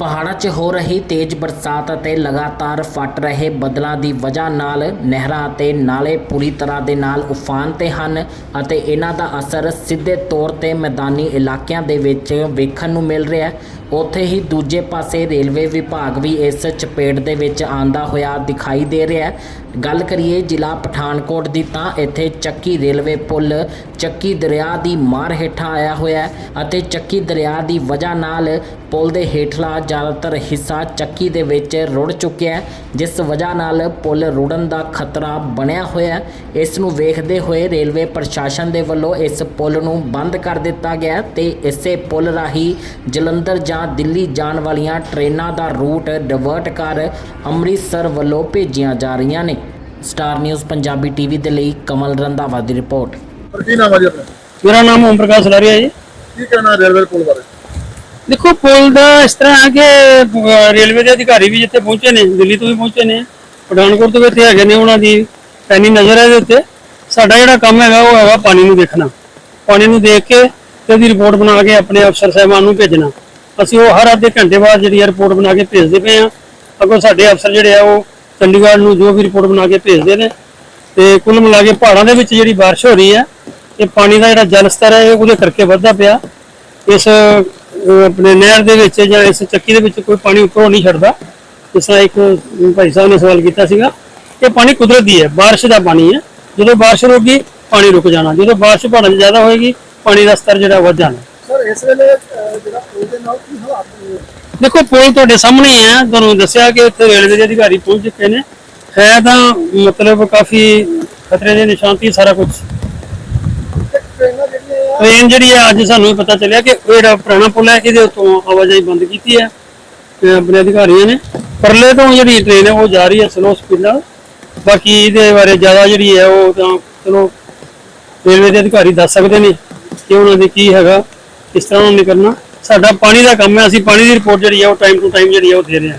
ਪਹਾੜਾਂ 'ਚ ਹੋ ਰਹੀ ਤੇਜ਼ ਬਰਸਾਤ ਅਤੇ ਲਗਾਤਾਰ ਫਟ ਰਹੇ ਬੱਦਲਾਂ ਦੀ ਵਜ੍ਹਾ ਨਾਲ ਨਹਿਰਾਂ ਅਤੇ ਨਾਲੇ ਪੂਰੀ ਤਰ੍ਹਾਂ ਦੇ ਨਾਲ ਉਫਾਨ ਤੇ ਹਨ ਅਤੇ ਇਹਨਾਂ ਦਾ ਅਸਰ ਸਿੱਧੇ ਤੌਰ ਤੇ ਮੈਦਾਨੀ ਇਲਾਕਿਆਂ ਦੇ ਵਿੱਚ ਵੇਖਣ ਨੂੰ ਮਿਲ ਰਿਹਾ ਹੈ। ਉੱਥੇ ਹੀ ਦੂਜੇ ਪਾਸੇ ਰੇਲਵੇ ਵਿਭਾਗ ਵੀ ਇਸ ਚਪੇਟ ਦੇ ਵਿੱਚ ਆਂਦਾ ਹੋਇਆ ਦਿਖਾਈ ਦੇ ਰਿਹਾ ਹੈ। ਗੱਲ ਕਰੀਏ ਜ਼ਿਲ੍ਹਾ ਪਠਾਨਕੋਟ ਦੀ ਤਾਂ ਇੱਥੇ ਚੱਕੀ ਰੇਲਵੇ ਪੁਲ, ਚੱਕੀ ਦਰਿਆ ਦੀ ਮਾਰ ਹੇਠਾਂ ਆਇਆ ਹੋਇਆ ਹੈ ਅਤੇ ਚੱਕੀ ਦਰਿਆ ਦੀ ਵਜ੍ਹਾ ਨਾਲ ਪੁਲ ਦੇ ਹੇਠਲਾ ਜ਼ਿਆਦਾਤਰ ਹਿੱਸਾ ਚੱਕੀ ਦੇ ਵਿੱਚ ਰੁੜ ਚੁੱਕਿਆ ਹੈ, ਜਿਸ ਵਜ੍ਹਾ ਨਾਲ ਪੁਲ ਰੁੜਨ ਦਾ ਖਤਰਾ ਬਣਿਆ ਹੋਇਆ ਹੈ। ਇਸ ਨੂੰ ਵੇਖਦੇ ਹੋਏ ਰੇਲਵੇ ਪ੍ਰਸ਼ਾਸਨ ਦੇ ਵੱਲੋਂ ਇਸ ਪੁਲ ਨੂੰ ਬੰਦ ਕਰ ਦਿੱਤਾ ਗਿਆ ਹੈ ਤੇ ਇਸੇ ਪੁਲ ਰਾਹੀਂ ਜਲੰਧਰ ਜਾਂ ਦਿੱਲੀ ਜਾਣ ਵਾਲੀਆਂ ਟ੍ਰੇਨਾਂ ਦਾ ਰੂਟ ਡਿਵਰਟ ਕਰ ਅੰਮ੍ਰਿਤਸਰ ਵੱਲੋਂ ਭੇਜੀਆਂ ਜਾ ਰਹੀਆਂ ਨੇ। ਸਟਾਰ ਨਿਊਜ਼ ਪੰਜਾਬੀ ਟੀਵੀ ਦੇ ਲਈ ਕਮਲ ਰੰਧਾਵਾ ਦੀ ਰਿਪੋਰਟ। ਪਰ ਕੀ ਨਾਮ ਹੈ ਜੀ ਆਪਣਾ? ਮੇਰਾ ਨਾਮ ਓਮ ਪ੍ਰਕਾਸ਼ ਸਲਾਰੀਆ ਜੀ। ਕੀ ਕਹਿਣਾ ਰੇਲਵੇ ਪੁਲ ਬਾਰੇ? ਦੇਖੋ ਪੁਲ ਦਾ ਇਸ ਤਰ੍ਹਾਂ ਹੈ ਕਿ ਰੇਲਵੇ ਦੇ ਅਧਿਕਾਰੀ ਵੀ ਜਿੱਥੇ ਪਹੁੰਚੇ ਨੇ ਦਿੱਲੀ ਤੋਂ ਵੀ ਪਹੁੰਚੇ ਨੇ ਪਠਾਨਕੋਟ ਤੋਂ ਵੀ ਇੱਥੇ ਹੈਗੇ ਨੇ ਉਹਨਾਂ ਦੀ ਪੈਣੀ ਨਜ਼ਰ ਹੈ ਇਹਦੇ ਉੱਤੇ। ਸਾਡਾ ਜਿਹੜਾ ਕੰਮ ਹੈਗਾ ਉਹ ਹੈਗਾ ਪਾਣੀ ਨੂੰ ਦੇਖਣਾ। ਪਾਣੀ ਨੂੰ ਦੇਖ ਕੇ ਤੇ ਉਹਦੀ ਰਿਪੋਰਟ ਬਣਾ ਕੇ ਆਪਣੇ ਅਫਸਰ ਸਾਹਿਬਾਨ ਨੂੰ ਭੇਜਣਾ। ਅਸੀਂ ਉਹ ਹਰ ਅੱਧੇ ਘੰਟੇ ਬਾਅਦ ਜਿਹੜੀ ਰਿਪੋਰਟ ਬਣਾ ਕੇ ਭੇਜਦੇ ਪਏ ਆ ਅੱਗੋਂ ਸਾਡੇ ਅਫਸਰ ਜਿਹੜੇ ਆ, ਉਹ ਚੰਡੀਗੜ੍ਹ ਨੂੰ ਜੋ ਵੀ ਰਿਪੋਰਟ ਬਣਾ ਕੇ ਭੇਜਦੇ ਨੇ। ਤੇ ਕੁੱਲ ਮਿਲਾ ਕੇ ਪਹਾੜਾਂ ਦੇ ਵਿੱਚ ਜਿਹੜੀ ਬਾਰਿਸ਼ ਹੋ ਰਹੀ ਹੈ, ਇਹ ਪਾਣੀ ਦਾ ਜਿਹੜਾ ਜਲ ਸਤਰ ਹੈ, ਇਹ ਉਹਦੇ ਕਰਕੇ ਵੱਧਦਾ ਪਿਆ। ਇਸ ਆਪਣੇ ਨਹਿਰ ਦੇ ਵਿੱਚ ਜਾਂ ਇਸ ਚੱਕੀ ਦੇ ਵਿੱਚ ਕੋਈ ਪਾਣੀ ਉੱਪਰੋਂ ਨਹੀਂ ਛੱਡਦਾ। ਜਿਸ ਤਰ੍ਹਾਂ ਇੱਕ ਭਾਈ ਸਾਹਿਬ ਨੇ ਸਵਾਲ ਕੀਤਾ ਸੀਗਾ, ਇਹ ਪਾਣੀ ਕੁਦਰਤੀ ਹੈ, ਬਾਰਿਸ਼ ਦਾ ਪਾਣੀ ਹੈ। ਜਦੋਂ ਬਾਰਿਸ਼ ਰੁਕੇਗੀ ਪਾਣੀ ਰੁਕ ਜਾਣਾ। ਜਦੋਂ ਬਾਰਿਸ਼ ਪਹਾੜਾਂ 'ਚ ਜ਼ਿਆਦਾ ਹੋਏਗੀ, ਪਾਣੀ ਦਾ ਸਤਰ ਜਿਹੜਾ ਵੱਧ ਜਾਣਾ। ਸਰ ਇਸ ਵੇਲੇ ਅਹ, ਜਿਹੜਾ ਪੁਲ ਦੇ ਨਾਲ ਕੀ ਹਾਲਾਤ ਨੇ? ਦੇਖੋ ਪੁਲ ਤੁਹਾਡੇ ਸਾਹਮਣੇ ਹੈ ਤੁਹਾਨੂੰ ਦੱਸਿਆ ਕਿ ਇੱਥੇ ਰੇਲਵੇ ਦੇ ਅਧਿਕਾਰੀ ਪਹੁੰਚ ਚੁੱਕੇ ਨੇ। ਹੈ ਤਾਂ ਮਤਲਬ ਕਾਫੀ ਖਤਰੇ ਦੇ ਨਿਸ਼ਾਨ ਤੇ ਸਾਰਾ ਕੁਝ ਟ੍ਰੇਨਾਂ ਆ ਜਿਹੜੀ ਹੈ ਅੱਜ ਸਾਨੂੰ ਪਤਾ ਚੱਲਿਆ ਕਿ ਜਿਹੜਾ ਪੁਰਾਣਾ ਪੁਲ ਹੈ ਇਹਦੇ ਉੱਤੋਂ ਆਵਾਜਾਈ ਬੰਦ ਕੀਤੀ ਹੈ। ਤੇ ਆਪਣੇ ਅਧਿਕਾਰੀਆਂ ਨੇ। ਪਰਲੇ ਤੋਂ ਜਿਹੜੀ ਟ੍ਰੇਨ ਹੈ ਉਹ ਜਾ ਰਹੀ ਹੈ ਸਲੋ ਸਪੀਡ ਨਾਲ। ਬਾਕੀ ਇਹਦੇ ਬਾਰੇ ਜ਼ਿਆਦਾ ਜਿਹੜੀ ਹੈ ਉਹ ਤਾਂ ਚਲੋ ਰੇਲਵੇ ਦੇ ਅਧਿਕਾਰੀ ਦੱਸ ਸਕਦੇ ਨੇ ਕਿ ਉਹਨਾਂ ਦੇ ਕੀ ਹੈਗਾ। ਇਸ ਤਰ੍ਹਾਂ ਉਹਨਾਂ ਨਹੀਂ ਕਰਨਾ ਸਾਡਾ ਪਾਣੀ ਦਾ ਕੰਮ ਹੈ, ਅਸੀਂ ਪਾਣੀ ਦੀ ਰਿਪੋਰਟ ਜਿਹੜੀ ਹੈ ਉਹ ਟਾਈਮ ਟੂ ਟਾਈਮ ਜਿਹੜੀ ਹੈ ਉਹ ਦੇ ਰਹੇ ਹਾਂ।